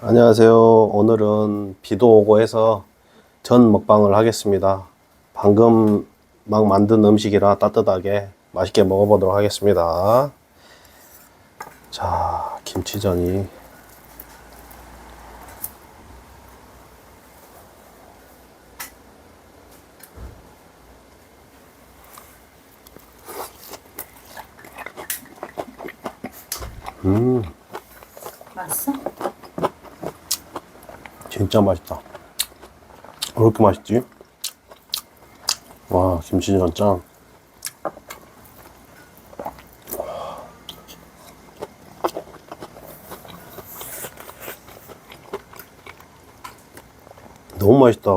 안녕하세요. 오늘은 비도 오고 해서 전 먹방을 하겠습니다. 방금 막 만든 음식이라 따뜻하게 맛있게 먹어보도록 하겠습니다. 자, 김치전이 진짜 맛있다. 왜 이렇게 맛있지? 와, 김치전 짱. 너무 맛있다.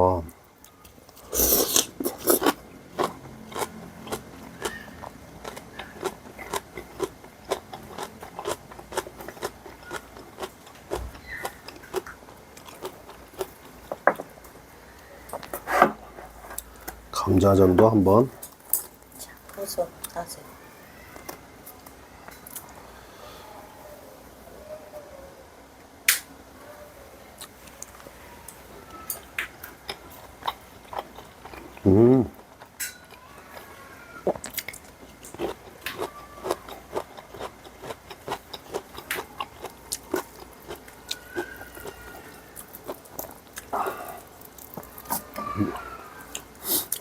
감자전도 한번. 자, 버섯 따세요. 음.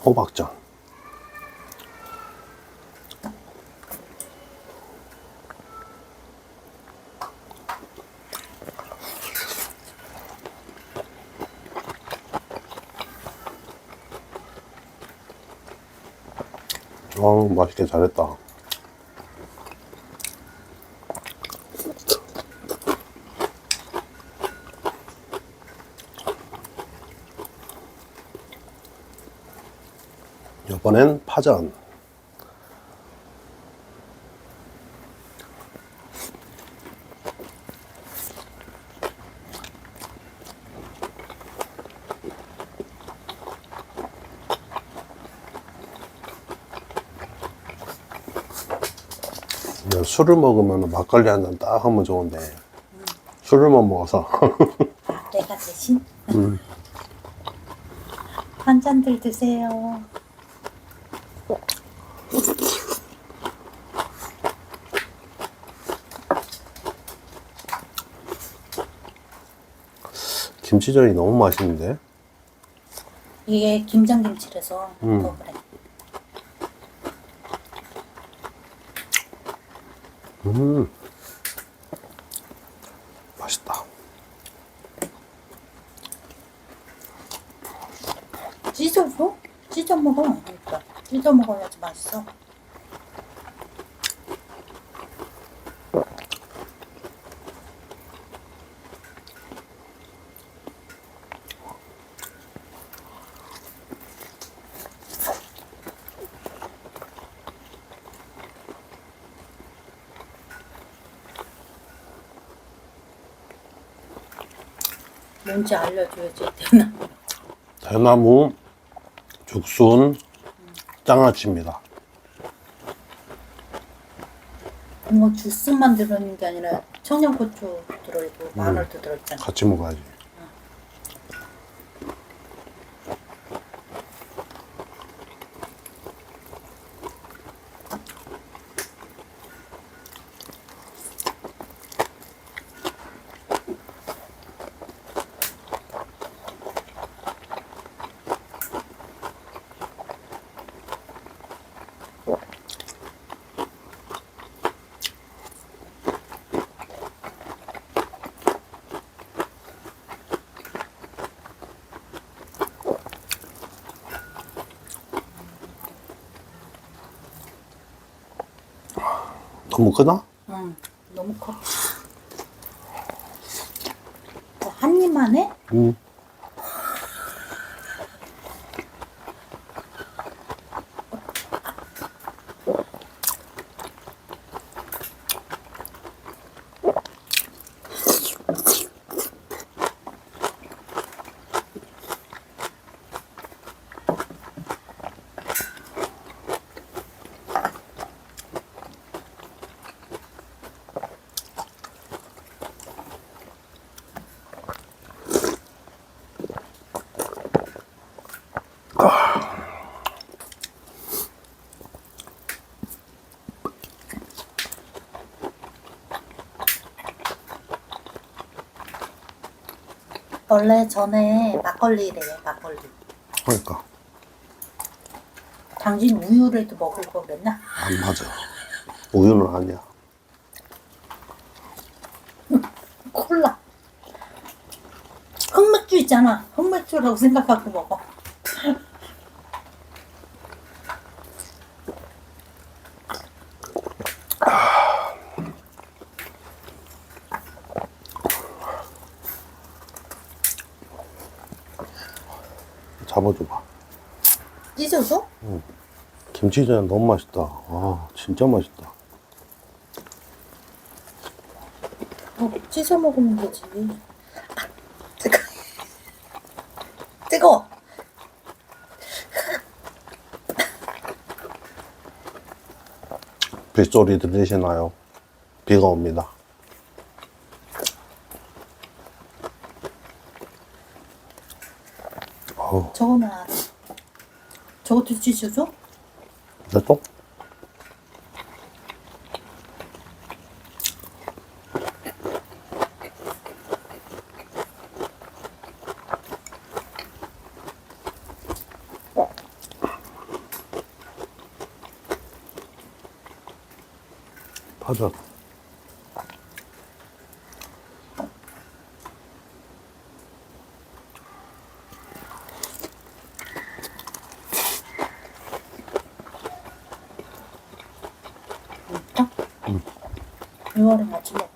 호박전. 어 맛있게 잘했다. 이번엔 파전. 그냥 술을 먹으면 막걸리 한 잔 딱 하면 좋은데 술을만 먹어서 내가 대신 한 잔들 드세요. 김치전이 너무 맛있는데 이게 김장 김치라서 음. 더 그래. 음 맛있다 찢어줘? 찢어 먹어. 찢어 먹어야지 맛있어. 뭔지 알려줘야지 되나? 대나무 죽순 장아찌입니다 뭐 주스만 들어있는 게 아니라 청양고추 들어있고 마늘도 들어있잖아. 같이 먹어야지 너무 크 원래 전에 막걸리래요, 막걸리. 그러니까 당신 우유라도 먹을 거 그랬나? 안 맞아. 우유는 아니야. 콜라. 흑맥주 있잖아. 흑맥주라고 생각하고 먹어. 잡아줘봐. 찢어서? 김치전 너무 맛있다. 아 진짜 맛있다. 어, 찢어 먹으면 되지. 아, 뜨거. 뜨거. 빗소리 들리시나요? 비가 옵니다. 어우, 저거는 안 해. 저것도 찢어줘? 내 또? 파전. 응. 6월에 같이 먹어.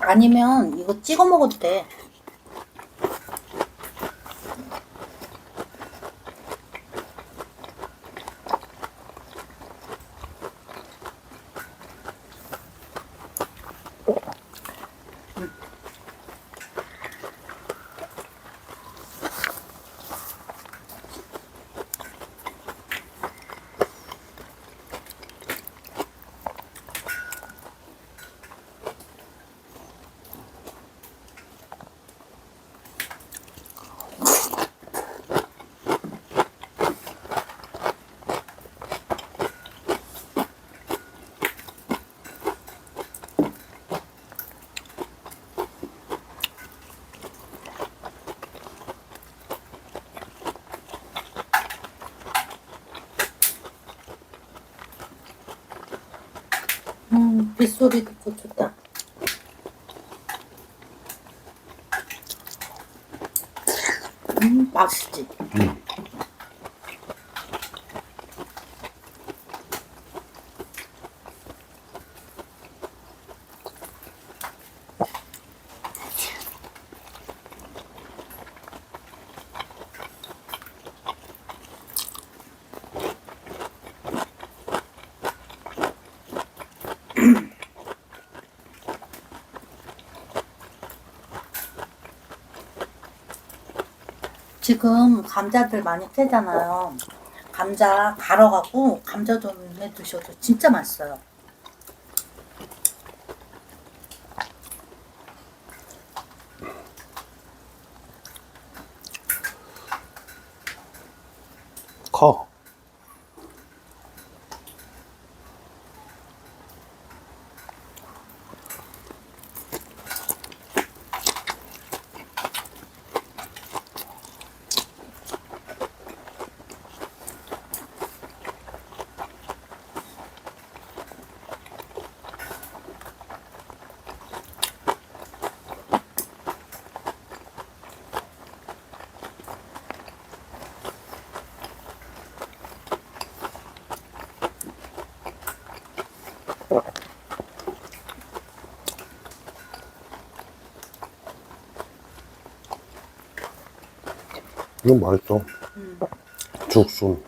아니면 이거 찍어 먹어도 돼. 음, 빗소리 듣고 좋다. 음, 맛있지? 지금 감자들 많이 캐잖아요. 감자 갈아가고 감자 좀해 드셔도 진짜 맛있어요. 이건 맛있어. 음. 죽순.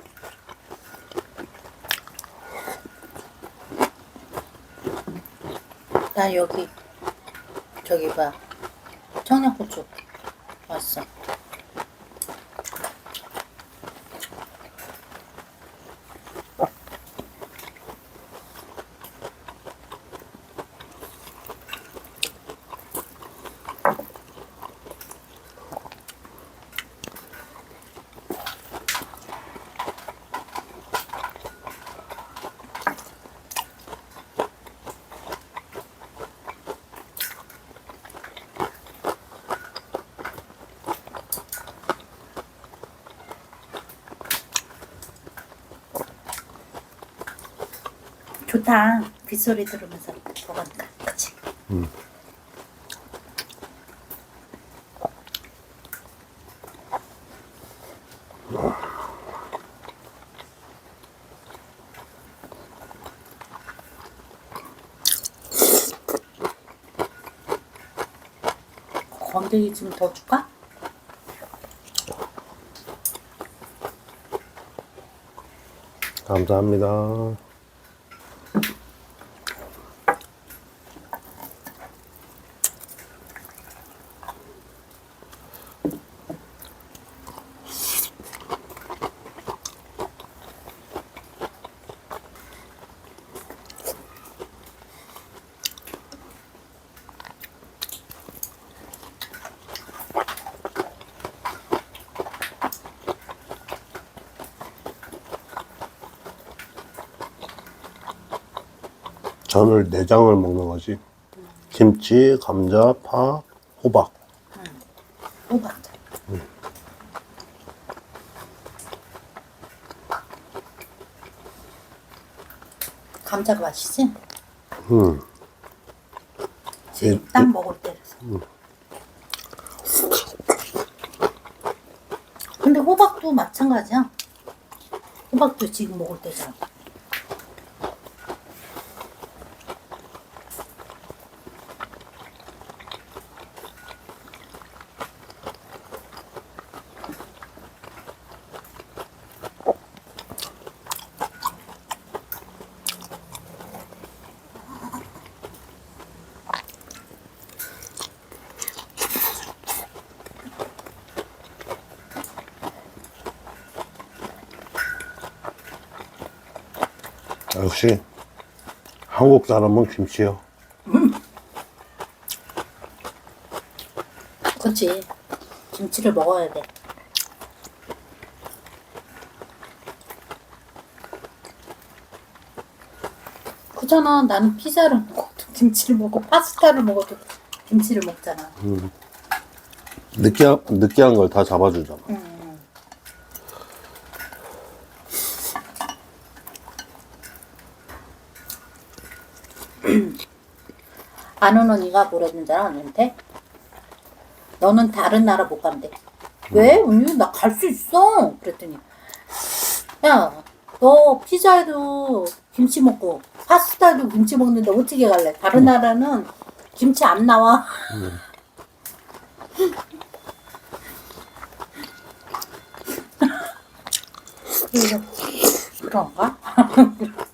난 여기 저기 봐 청양고추 맛있어. 좋다. 빗소리 들으면서 먹으니까. 그치? 건더기 좀 더 줄까? 감사합니다. 전을 내장을 먹는 거지. 김치, 감자, 파, 호박. 호박. 감자가 맛있지? 음. 지금 이- 딱 먹을 때라서. 근데 호박도 마찬가지야. 호박도 지금 먹을 때잖아. 역시 한국 사람은 김치요. 그렇지. 김치를 먹어야 돼. 그잖아. 나는 피자를 먹어도 김치를 먹고 파스타를 먹어도 김치를 먹잖아. 느끼한 느끼한 걸 다 잡아주잖아. 음. 아는 언니가 뭐랬는지 알아? 언니한테? 너는 다른 나라 못 간대. 왜? 언니 나 갈 수 있어. 그랬더니 야, 너 피자에도 김치 먹고 파스타에도 김치 먹는데 어떻게 갈래? 다른 나라는 김치 안 나와. 그래서 그런가?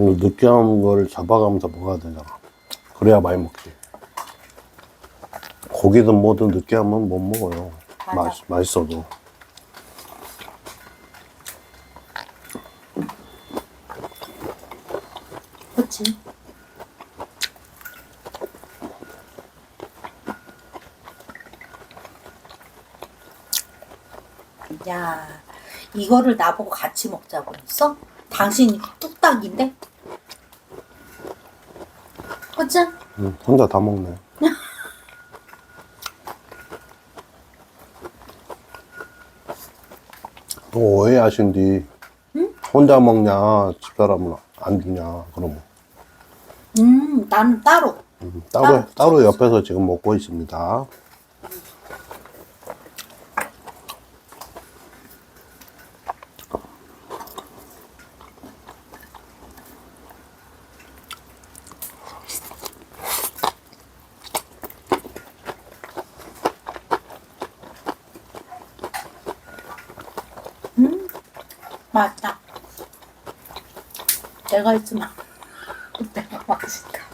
느끼한 걸 잡아가면서 먹어야 되잖아. 그래야 많이 먹지. 고기든 뭐든 느끼하면 못 먹어요. 맞아. 맛, 맛있어도. 그치? 야, 이거를 나보고 같이 먹자고 그랬어? 당신이 뚝딱인데? 그치? 음, 혼자 다 먹네. 또 오해하신디. 혼자 먹냐, 집사람은 안 주냐, 그러면. 음, 나는 따로. 음, 따로, 따로 따로 옆에서 지금 먹고 있습니다. 맞다. 내가 있으면 내가 맛있다.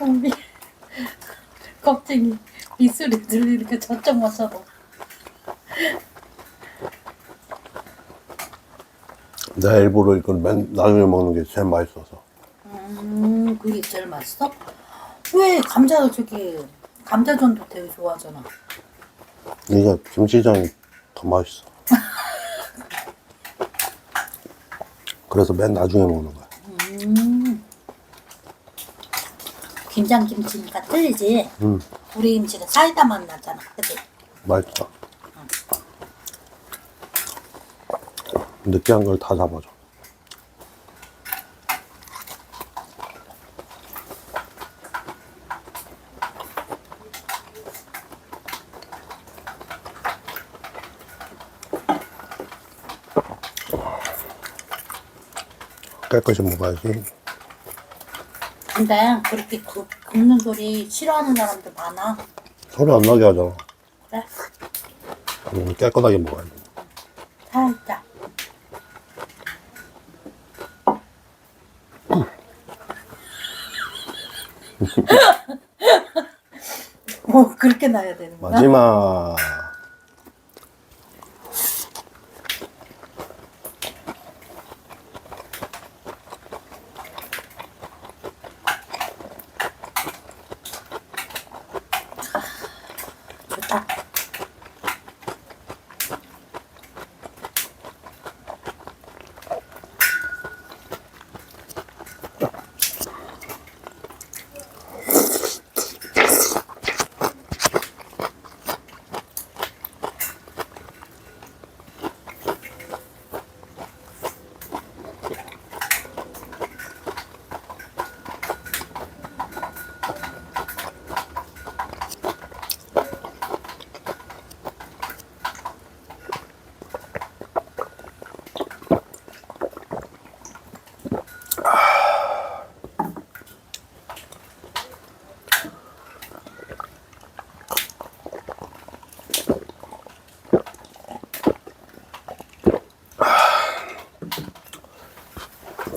우리 갑자기 들리니까 저쪽 와서도 내가 일부러 이걸 맨, 나중에 먹는 게 제일 맛있어서. 음 그게 제일 맛있어? 왜 감자 저기 감자전도 되게 좋아하잖아. 이게 김치전이 더 맛있어. 그래서 맨 나중에 먹는 거야. 음. 김장 김치니까 틀리지. 음, 우리 김치는 사이다 맛 나잖아. 그치? 맛있어. 느끼한 걸 다 잡아줘. 깨끗이 먹어야지. 근데 그렇게 굽, 굽는 소리 싫어하는 사람들 많아. 소리 안 나게 하잖아. 그래? 음, 깨끗하게 먹어야지. 살짝. 뭐 그렇게 나야 되는구나. 마지막. 좋다.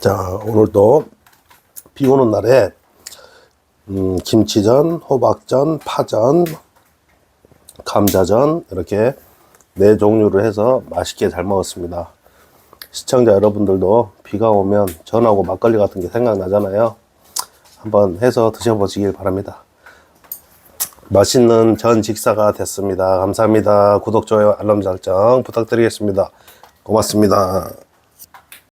자, 오늘도 비 오는 날에 음, 김치전, 호박전, 파전, 감자전 이렇게 네 종류를 해서 맛있게 잘 먹었습니다. 시청자 여러분들도 비가 오면 전하고 막걸리 같은 게 생각나잖아요. 한번 해서 드셔보시길 바랍니다. 맛있는 전 식사가 됐습니다. 감사합니다. 구독, 좋아요, 알람 설정 부탁드리겠습니다. 고맙습니다.